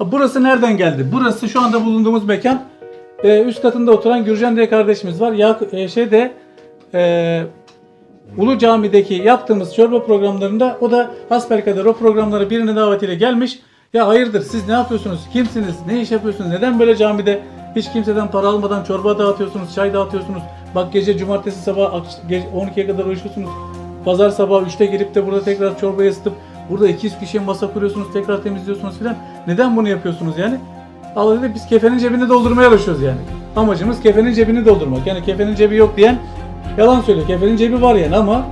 Burası nereden geldi? Burası şu anda bulunduğumuz mekan. Ee, üst katında oturan Gürcan diye kardeşimiz var. Ya e, şeyde e, Ulu Cami'deki yaptığımız çorba programlarında o da hasbelkader o programlara birine davetiyle gelmiş. Ya hayırdır siz ne yapıyorsunuz? Kimsiniz? Ne iş yapıyorsunuz? Neden böyle camide hiç kimseden para almadan çorba dağıtıyorsunuz, çay dağıtıyorsunuz? Bak gece cumartesi sabah akş- ge- 12'ye kadar uyuşuyorsunuz. Pazar sabah 3'te gelip de burada tekrar çorbayı ısıtıp burada 200 kişiye masa kuruyorsunuz, tekrar temizliyorsunuz filan. Neden bunu yapıyorsunuz yani? Allah dedi biz kefenin cebini doldurmaya uğraşıyoruz yani. Amacımız kefenin cebini doldurmak. Yani kefenin cebi yok diyen yalan söylüyor. Kefenin cebi var yani ama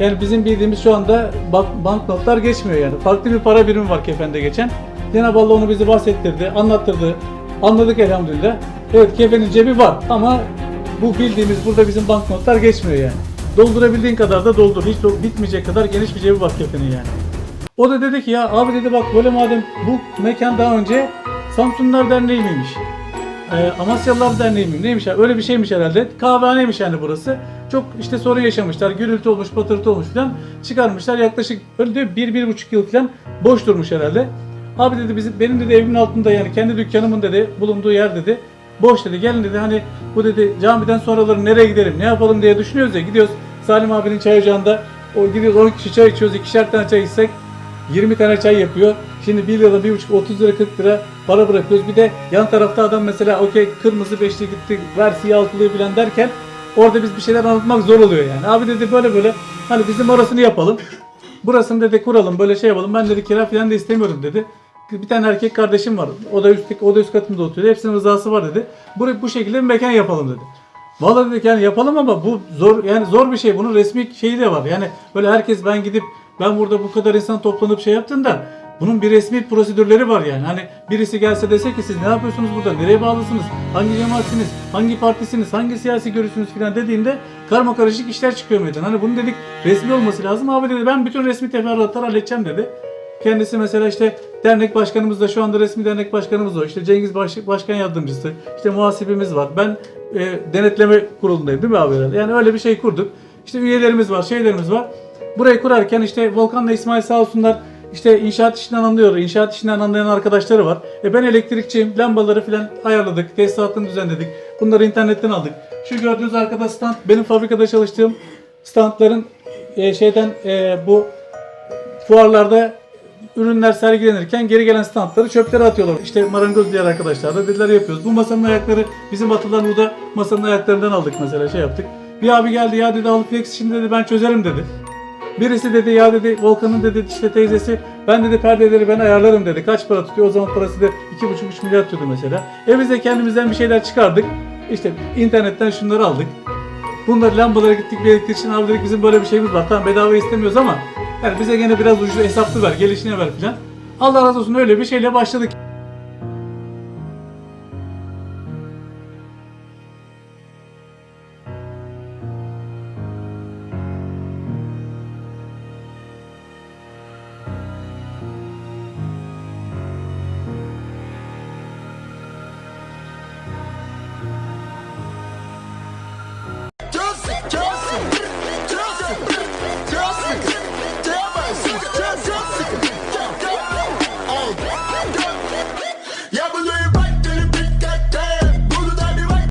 yani bizim bildiğimiz şu anda bank, banknotlar geçmiyor yani. Farklı bir para birimi var kefende geçen. Cenab-ı Allah onu bizi bahsettirdi, anlattırdı. Anladık elhamdülillah. Evet kefenin cebi var ama bu bildiğimiz burada bizim banknotlar geçmiyor yani. Doldurabildiğin kadar da doldur. Hiç bitmeyecek kadar geniş bir cebi var kefenin yani. O da dedi ki ya abi dedi bak böyle madem bu mekan daha önce Samsunlar Derneği miymiş? E, Amasyalılar Derneği mi? Neymiş? Öyle bir şeymiş herhalde. Kahvehaneymiş yani burası. Çok işte sorun yaşamışlar. Gürültü olmuş, patırtı olmuş falan. Çıkarmışlar. Yaklaşık öyle diyor bir, bir buçuk yıl falan boş durmuş herhalde. Abi dedi bizim benim dedi evimin altında yani kendi dükkanımın dedi bulunduğu yer dedi. Boş dedi. Gelin dedi hani bu dedi camiden sonraları nereye gidelim ne yapalım diye düşünüyoruz ya gidiyoruz Salim abinin çay ocağında o gidiyoruz 10 kişi çay içiyoruz ikişer tane çay içsek 20 tane çay yapıyor. Şimdi 1 lira, 1,5, 30 lira, 40 lira para bırakıyoruz. Bir de yan tarafta adam mesela okey kırmızı beşli gitti, ver siyah altılıyı falan derken orada biz bir şeyler anlatmak zor oluyor yani. Abi dedi böyle böyle hani bizim orasını yapalım. Burasını dedi kuralım böyle şey yapalım. Ben dedi kira falan da istemiyorum dedi. Bir tane erkek kardeşim var. O da üst, o da üst katında oturuyor. Hepsinin rızası var dedi. Burayı bu şekilde bir mekan yapalım dedi. Vallahi dedik yani yapalım ama bu zor yani zor bir şey. Bunun resmi şeyi de var. Yani böyle herkes ben gidip ben burada bu kadar insan toplanıp şey yaptığında bunun bir resmi prosedürleri var yani. Hani birisi gelse dese ki siz ne yapıyorsunuz burada? Nereye bağlısınız? Hangi cemaatsiniz? Hangi partisiniz? Hangi siyasi görüşünüz filan dediğinde karma karışık işler çıkıyor meydana. Hani bunu dedik resmi olması lazım. Abi dedi ben bütün resmi teferruatları halledeceğim dedi. Kendisi mesela işte dernek başkanımız da şu anda resmi dernek başkanımız o. İşte Cengiz Baş- Başkan Yardımcısı, işte muhasebimiz var. Ben e, denetleme kurulundayım değil mi abi? Yani öyle bir şey kurduk. İşte üyelerimiz var, şeylerimiz var. Burayı kurarken işte Volkan'la İsmail sağ olsunlar işte inşaat işinden anlıyor. İnşaat işinden anlayan arkadaşları var. E ben elektrikçiyim. Lambaları falan ayarladık. Tesisatını düzenledik. Bunları internetten aldık. Şu gördüğünüz arkada stand benim fabrikada çalıştığım standların e, şeyden e, bu fuarlarda ürünler sergilenirken geri gelen standları çöplere atıyorlar. İşte marangoz diğer arkadaşlar da dediler yapıyoruz. Bu masanın ayakları bizim atılan Uda masanın ayaklarından aldık mesela şey yaptık. Bir abi geldi ya dedi alıp flex şimdi dedi ben çözerim dedi. Birisi dedi ya dedi Volkan'ın dedi işte teyzesi ben dedi perdeleri ben ayarlarım dedi. Kaç para tutuyor? O zaman parası da 2,5-3 milyar tutuyordu mesela. E biz de kendimizden bir şeyler çıkardık. İşte internetten şunları aldık. Bunları lambalara gittik bir elektrikçinin abi dedik bizim böyle bir şeyimiz var. Tamam bedava istemiyoruz ama yani bize gene biraz ucuz hesaplı ver, gelişine ver filan. Allah razı olsun öyle bir şeyle başladık.